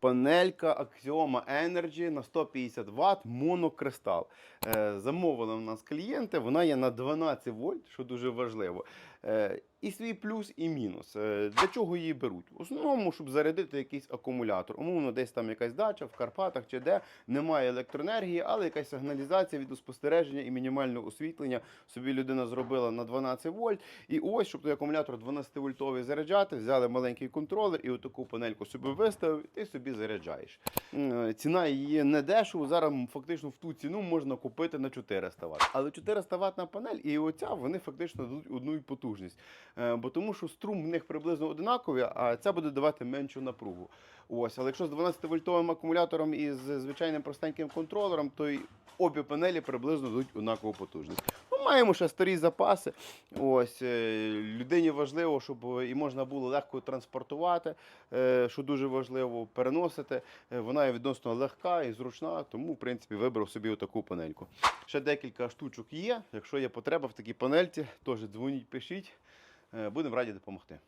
Панелька Axioma Energy на 150 Вт монокристал. Е, замовили в нас клієнти, вона є на 12 вольт, що дуже важливо. Е, і свій плюс, і мінус. Е, для чого її беруть? В основному, щоб зарядити якийсь акумулятор. Умовно, десь там якась дача в Карпатах чи де немає електроенергії, але якась сигналізація від спостереження і мінімальне освітлення собі людина зробила на 12 вольт. І ось, щоб той акумулятор 12 вольтовий заряджати, взяли маленький контролер і отаку панельку собі виставив, і ти собі заряджаєш. Е, Ціна її не дешево. Зараз фактично в ту ціну можна купити на 400 Вт. Але 400 ватна панель і оця вони фактично дадуть одну й потужність. Е, Бо тому що струм в них приблизно однаковий, а ця буде давати меншу напругу. Ось, але якщо з 12-вольтовим акумулятором і з звичайним простеньким контролером, то й обі панелі приблизно дадуть однакову потужність. Ну, маємо ще старі запаси. Ось е, людині важливо, щоб і можна було легко транспортувати, е, що дуже важливо, переносити. Е, Вона відносно легка і зручна, тому в принципі вибрав собі отаку панельку. Ще декілька штучок є. Якщо є потреба в такій панельці, теж дзвоніть, пишіть. Е, Будемо раді допомогти.